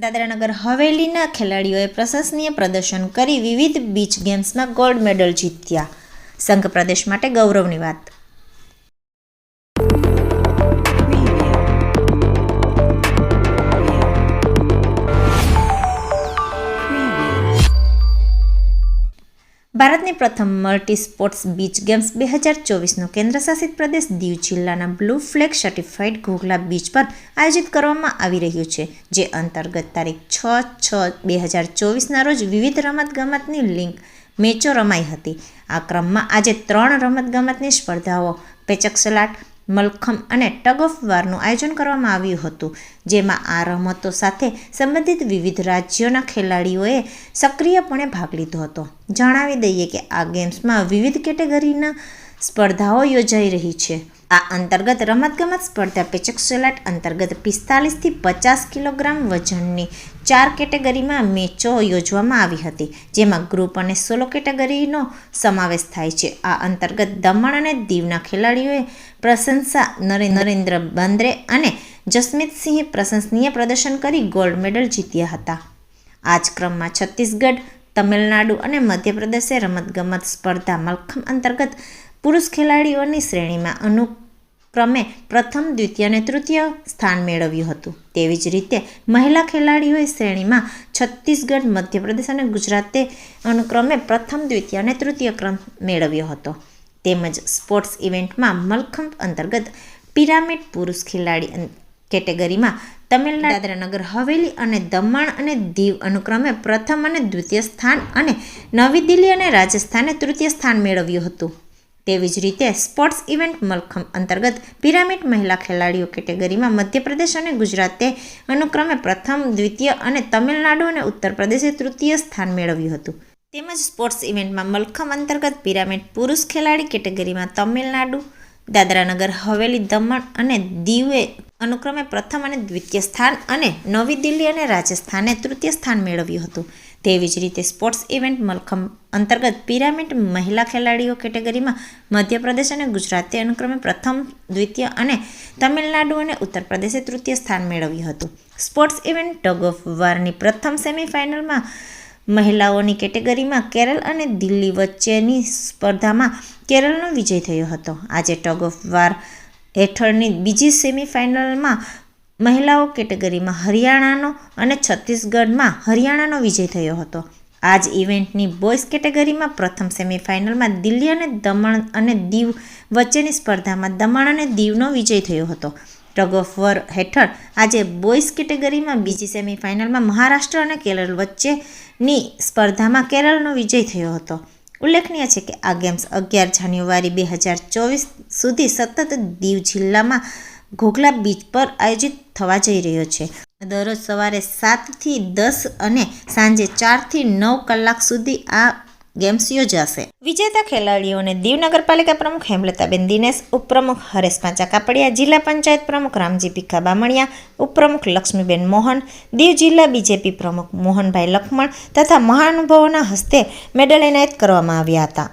દાદરાનગર હવેલીના ખેલાડીઓએ પ્રશંસનીય પ્રદર્શન કરી વિવિધ બીચ ગેમ્સમાં ગોલ્ડ મેડલ જીત્યા. સંઘ પ્રદેશ માટે ગૌરવની વાત. ભારતની પ્રથમ મલ્ટી સ્પોર્ટ્સ બીચ ગેમ્સ બે હજાર ચોવીસનો કેન્દ્રશાસિત પ્રદેશ દીવ જિલ્લાના blue flag certified Ghoghla beach પર આયોજિત કરવામાં આવી રહ્યું છે, જે અંતર્ગત તારીખ છ છ બે હજાર ચોવીસના રોજ વિવિધ રમતગમતની લિંક મેચો રમાઈ હતી. આ ક્રમમાં આજે ત્રણ રમતગમતની સ્પર્ધાઓ, પેચક સલાટ મલખમ અને ટગ ઓફ વારનું આયોજન કરવામાં આવ્યું હતું, જેમાં આ રમતો સાથે સંબંધિત વિવિધ રાજ્યોના ખેલાડીઓએ સક્રિયપણે ભાગ લીધો હતો. જણાવી દઈએ કે આ ગેમ્સમાં વિવિધ કેટેગરીના સ્પર્ધાઓ યોજાઈ રહી છે. આ અંતર્ગત રમતગમત સ્પર્ધા પેચક સલાટ અંતર્ગત પિસ્તાલીસથી પચાસ કિલોગ્રામ વજનની ચાર કેટેગરીમાં મેચો યોજવામાં આવી હતી, જેમાં ગ્રુપ અને સોલો કેટેગરીનો સમાવેશ થાય છે. આ અંતર્ગત દમણ અને દીવના ખેલાડીઓએ પ્રશંસા નરે, નરેન્દ્ર બાંદ્રે અને જસમીતસિંહે પ્રશંસનીય પ્રદર્શન કરી ગોલ્ડ મેડલ જીત્યા હતા. આ જ ક્રમમાં છત્તીસગઢ, તમિલનાડુ અને મધ્યપ્રદેશે રમતગમત સ્પર્ધા મલખમ અંતર્ગત પુરુષ ખેલાડીઓની શ્રેણીમાં અનુક્રમે પ્રથમ, દ્વિતીય અને તૃતીય સ્થાન મેળવ્યું હતું. તેવી જ રીતે મહિલા ખેલાડીઓએ શ્રેણીમાં છત્તીસગઢ, મધ્યપ્રદેશ અને ગુજરાતે અનુક્રમે પ્રથમ, દ્વિતીય અને તૃતીય ક્રમ મેળવ્યો હતો. તેમજ સ્પોર્ટ્સ ઇવેન્ટમાં મલખંભ અંતર્ગત પિરામિડ પુરુષ ખેલાડી કેટેગરીમાં તમિલનાડુ, દાદરાનગર, હવેલી અને દમણ અને દીવ અનુક્રમે પ્રથમ અને દ્વિતીય સ્થાન અને નવી દિલ્હી અને રાજસ્થાને તૃતીય સ્થાન મેળવ્યું હતું. તેવી જ રીતે સ્પોર્ટ્સ ઇવેન્ટ મલખમ અંતર્ગત પિરામિડ મહિલા ખેલાડીઓ કેટેગરીમાં મધ્યપ્રદેશ અને ગુજરાતે અનુક્રમે પ્રથમ, દ્વિતીય અને તમિલનાડુ અને ઉત્તર પ્રદેશે તૃતીય સ્થાન મેળવ્યું હતું. તેમજ સ્પોર્ટ્સ ઇવેન્ટમાં મલખમ અંતર્ગત પિરામિડ પુરુષ ખેલાડી કેટેગરીમાં તમિલનાડુ, દાદરાનગર, હવેલી, દમણ અને દીવે અનુક્રમે પ્રથમ અને દ્વિતીય સ્થાન અને નવી દિલ્હી અને રાજસ્થાને તૃતીય સ્થાન મેળવ્યું હતું. તેવી જ રીતે સ્પોર્ટ્સ ઇવેન્ટ મલખમ અંતર્ગત પિરામિડ મહિલા ખેલાડીઓ કેટેગરીમાં મધ્યપ્રદેશ અને ગુજરાતે અનુક્રમે પ્રથમ, દ્વિતીય અને તમિલનાડુ અને ઉત્તર પ્રદેશે તૃતીય સ્થાન મેળવ્યું હતું. સ્પોર્ટ્સ ઇવેન્ટ ટગ ઓફ વારની પ્રથમ સેમિફાઇનલમાં મહિલાઓની કેટેગરીમાં કેરળ અને દિલ્હી વચ્ચેની સ્પર્ધામાં કેરળનો વિજય થયો હતો. આજે ટગ ઓફ વાર હેઠળની બીજી સેમિફાઇનલમાં મહિલાઓ કેટેગરીમાં હરિયાણાનો અને છત્તીસગઢમાં હરિયાણાનો વિજય થયો હતો. આ જ ઇવેન્ટની બોયઝ કેટેગરીમાં પ્રથમ સેમિફાઇનલમાં દિલ્હી અને દમણ અને દીવ વચ્ચેની સ્પર્ધામાં દમણ અને દીવનો વિજય થયો હતો. ટગ ઓફ વર હેઠળ આજે બોયઝ કેટેગરીમાં બીજી સેમિફાઇનલમાં મહારાષ્ટ્ર અને કેરળ વચ્ચેની સ્પર્ધામાં કેરળનો વિજય થયો હતો. ઉલ્લેખનીય છે કે આ ગેમ્સ અગિયાર જાન્યુઆરી બે હજાર ચોવીસ સુધી સતત દીવ જિલ્લામાં ઘોઘલા બીચ પર આયોજિત થવા જઈ રહ્યો છે. દરરોજ સવારે સાતથી દસ અને સાંજે ચારથી નવ કલાક સુધી આ ગેમ્સ યોજાશે. વિજેતા ખેલાડીઓને દીવ નગરપાલિકા પ્રમુખ હેમલતાબેન દિનેશ, ઉપપ્રમુખ હરેશ પાંચા કાપડિયા જિલ્લા પંચાયત પ્રમુખ રામજી ભીખા બામણિયા, ઉપપ્રમુખ લક્ષ્મીબેન મોહન, દીવ જિલ્લા બીજેપી પ્રમુખ મોહનભાઈ લખમણ તથા મહાનુભાવોના હસ્તે મેડલ એનાયત કરવામાં આવ્યા હતા.